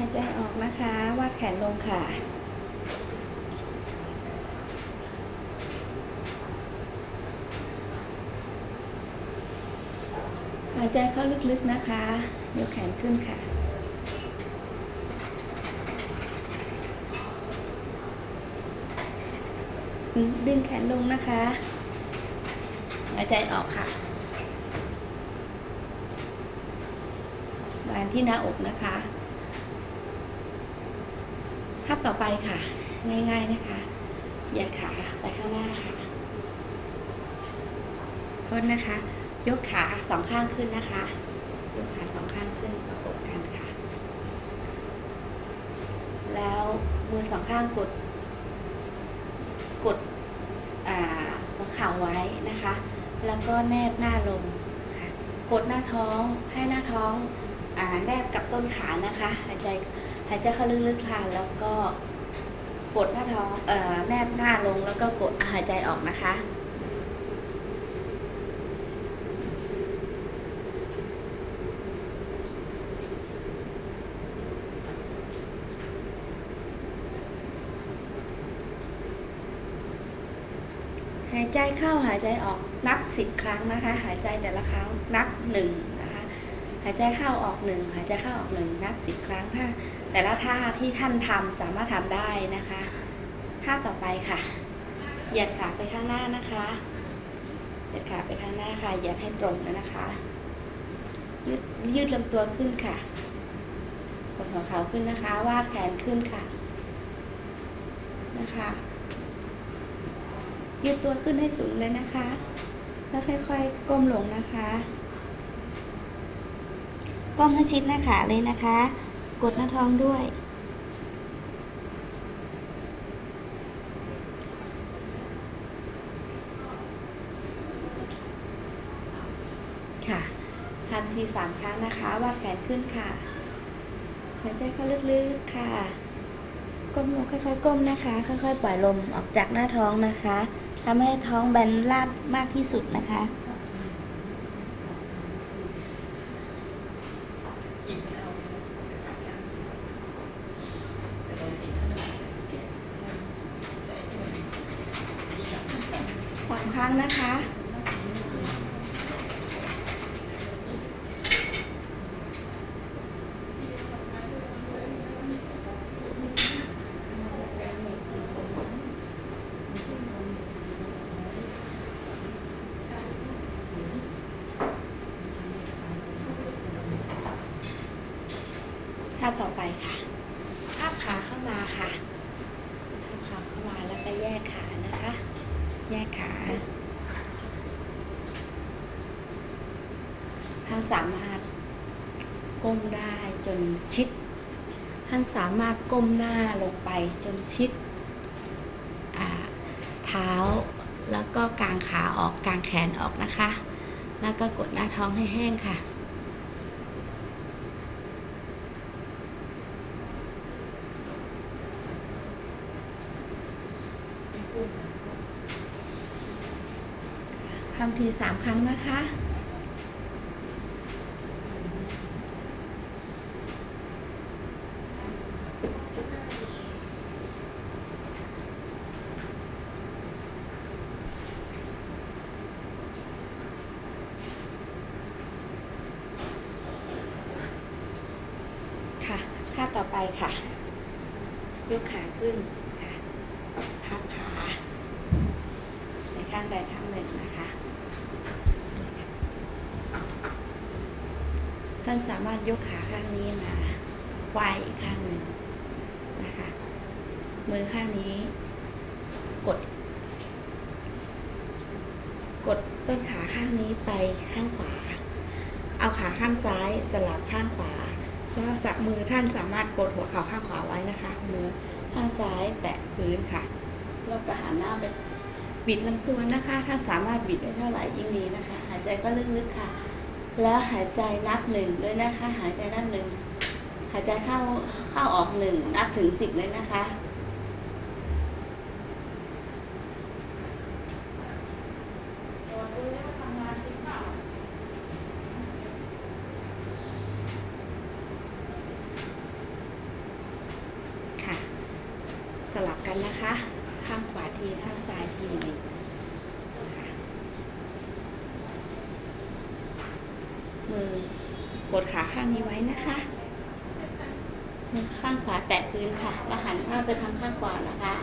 หายใจออกนะคะ วาดแขนลงค่ะ หายใจเข้าลึกๆนะคะยกแขนขึ้นค่ะดึงแขนลงนะคะ หายใจออกค่ะ บานที่หน้าอกนะคะ ภาพต่อไปค่ะ ง่าย ๆนะคะเหยียดขาไปข้างหน้าค่ะโทษนะคะ ยกขาสองข้างขึ้นนะคะ ยกขาสองข้างขึ้นประกบกันค่ะ แล้วมือสองข้างกด กดหัวเข่าไว้นะคะ แล้วก็แนบหน้าลงกดหน้าท้องให้หน้าท้องอแนบกับต้นขานะคะหายใจ หายใจเข้าลึกๆค่ะ แล้วก็กดหน้าท้องเอ่อแนบหน้าลงแล้วก็กดหายใจออกนะคะ หายใจเข้าหายใจออกนับสิบครั้งนะคะ หายใจแต่ละครั้งนับหนึ่งนะคะ หายใจเข้าออกหนึ่งหายใจเข้าออกหนึ่งนับสิบครั้งถ้า แต่ละท่าที่ท่านทำสามารถทำได้นะคะท่าต่อไปค่ะ เหยียดขาไปข้างหน้านะคะ เหยียดขาไปข้างหน้าค่ะ เหยียดให้ตรงเลยนะคะ ยืดยืดลำตัวขึ้นค่ะกดหัวเข่าขึ้นนะคะ วาดแขนขึ้นค่ะ นะคะ ยืดตัวขึ้นให้สูงเลยนะคะ แล้วค่อยๆ ก้มลงนะคะ ก้มให้ชิดหน้าขาเลยนะคะ กดหน้าท้องด้วย ค่ะทำทีสามครั้งนะคะ วาดแขนขึ้นค่ะหายใจเข้าลึกๆค่ะก้มลงค่อยๆก้มนะคะ ค่อยๆ ปล่อยลมออกจากหน้าท้องนะคะทำให้ท้องแบนราบมากที่สุดนะคะ สาม ครั้งนะคะ ท่าต่อไปค่ะภาพขาเข้ามาค่ะภาพขาเข้ามาแล้วก็แยกขานะคะ แยกขา ท่าน สามารถก้มได้จนชิด ท่านสามารถก้มหน้าลงไปจนชิดเท้าแล้วก็กางขาออกกางแขนออกนะคะ แล้วก็กดหน้าท้องให้แห้งค่ะทำทีสามครั้งนะคะท่าต่อไป ค่ะ ยกขาขึ้นค่ะพับขาในข้างใดข้างหนึ่งนะคะ ท่านสามารถยกขาข้างนี้มาไหวอีกข้างหนึ่งนะคะ มือข้างนี้ กด กดต้นขาข้างนี้ไปข้างขวา เอาขาข้างซ้ายสลับข้างขวา แล้วสักมือท่านสามารถกดหัวเข่าข้างขวาไว้นะคะ มือข้างซ้ายแตะพื้นค่ะ แล้วก็หันหน้าไปบิดลำตัวนะคะ ท่านสามารถบิดได้เท่าไหร่ยิ่งดีนะคะ หายใจก็ลึกๆค่ะ แล้วหายใจนับหนึ่งด้วยนะคะ หายใจนับหนึ่ง หายใจเข้าเข้าออกหนึ่งนับถึงสิบเลยนะคะ ลับ กันนะคะ ข้างขวาที ข้างซ้ายทีหนึ่งค่ะมือกดขาข้างนี้ไว้นะคะมือข้างขวาแตะพื้นค่ะแล้วหันข้างไปทางข้างขวานะคะ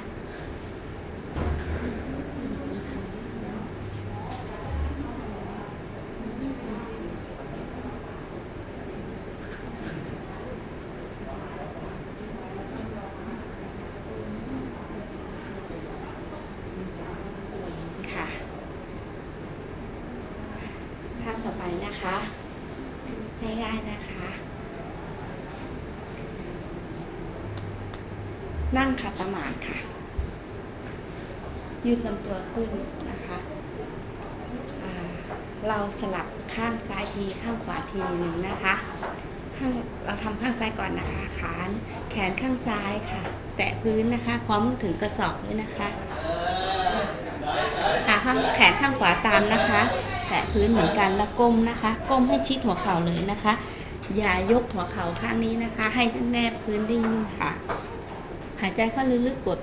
คะภาพต่อไป นะคะง่ายๆนะคะ นั่งขัดสมาธิค่ะ ยืดลำตัวขึ้นนะคะเราสลับข้างซ้ายทีข้างขวาทีหนึ่งนะคะข้างเราทำข้างซ้ายก่อนนะคะขานแขนข้างซ้ายค่ะ แตะพื้นนะคะ พร้อมถึงกระสอบด้วยนะคะขาข้างแขนข้างขวาตามนะคะ แตะพื้นเหมือนกันแล้วก้มนะคะ ก้มให้ชิดหัวเข่าเลยนะคะ อย่ายกหัวเข่าข้างนี้นะคะ ให้แนบพื้นดิ้งค่ะ หายใจเข้าลึกๆกด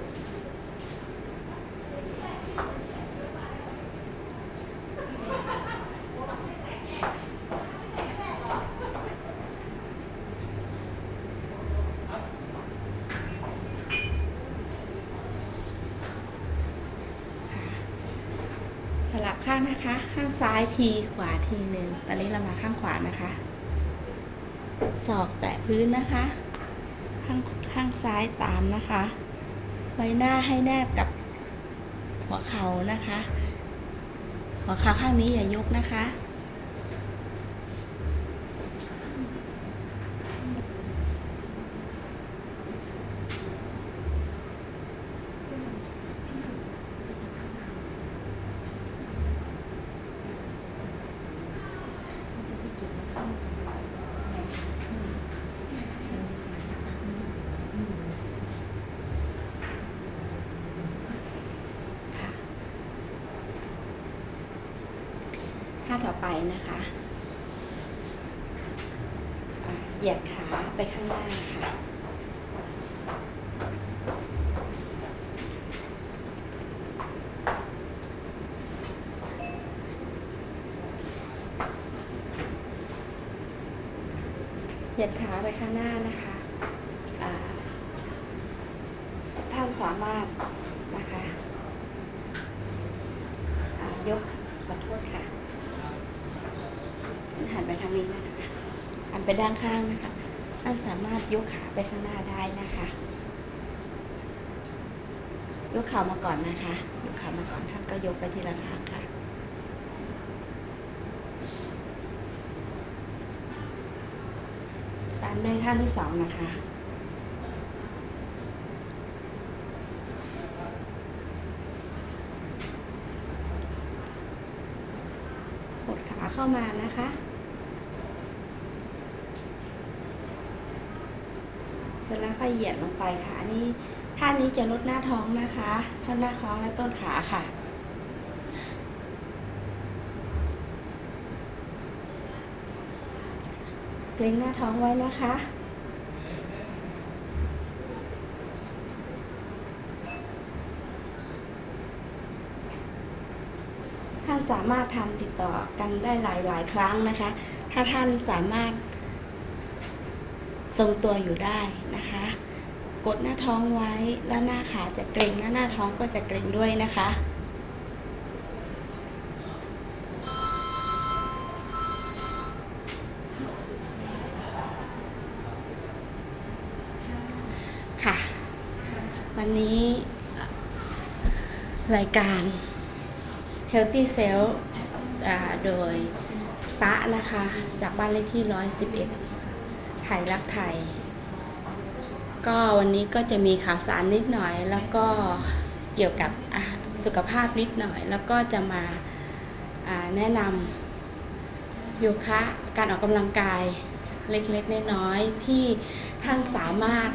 สลับข้างนะคะ ข้างซ้ายทีขวาทีหนึ่งตอนนี้เรามาข้างขวานะคะ ศอกแตะพื้นนะคะ ข้างข้างซ้ายตามนะคะ ใบหน้าให้แนบกับหัวเข่านะคะ หัวเข่าข้างนี้อย่ายกนะคะาต่อไปนะคะเหยียดขาไปข้างหน้าค่ะเหยียดขาไปข้างหน้านะคะท่านสามารถนะคะยกขอโทษค่ะ หันไปทางนี้นะคะหันไปด้านข้างนะคะท่านสามารถยกขาไปข้างหน้าได้นะคะ ยกเข่ามาก่อนนะคะ ยกขามาก่อนท่านก็ยกไปทีละข้างค่ะตามด้วยข้างที่สองนะคะกดขาเข้ามานะคะ เสร็จแล้ว ค่อยเหยียดลงไปค่ะอันนี้ท่านี้จะลดหน้าท้องนะคะท่าหน้าท้องและต้นขาค่ะเกรงหน้าท้องไว้นะคะท่านสามารถทำติดต่อกันได้หลายๆครั้งนะคะ ถ้าท่านสามารถ ทรงตัวอยู่ได้นะคะ กดหน้าท้องไว้แล้วหน้าขาจะเกร็งและหน้าท้องก็จะเกร็งด้วยนะคะค่ะ วันนี้ รายการ Healthy Cell โดยตะนะคะ จากบ้านเลขที่ 111 ยรักไทย ก็วันนี้ก็จะมีข่าวสารนิดหน่อย แล้วก็เกี่ยวกับสุขภาพนิดหน่อย แล้วก็จะมาแนะนำโยคะการออกกำลังกายเล็กๆน้อยๆที่ท่านสามารถ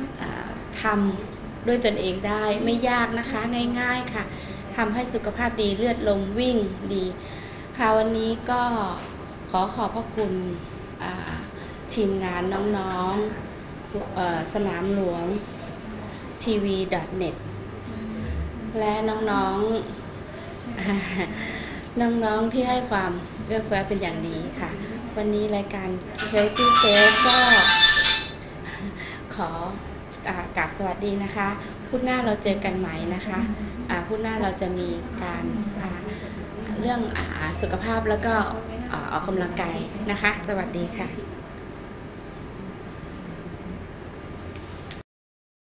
ทำด้วยตนเองได้ไม่ยากนะคะง่ายๆค่ะทำให้สุขภาพดีเลือดลมวิ่งดี ค่ะวันนี้ก็ขอขอบพระคุณอ่า ทีมงานน้องๆสนามหลวงทีวี .net และน้องๆ น้องๆ ที่ให้ความเอื้อเฟื้อเป็นอย่างดีค่ะ วันนี้รายการ Healthy Safe ก็ขออกราบสวัสดีนะคะพุธหน้าเราเจอกันใหม่นะคะพุธหน้าเราจะมีการเรื่องอสุขภาพแล้วก็ออกกำลังกายนะคะ สวัสดีค่ะ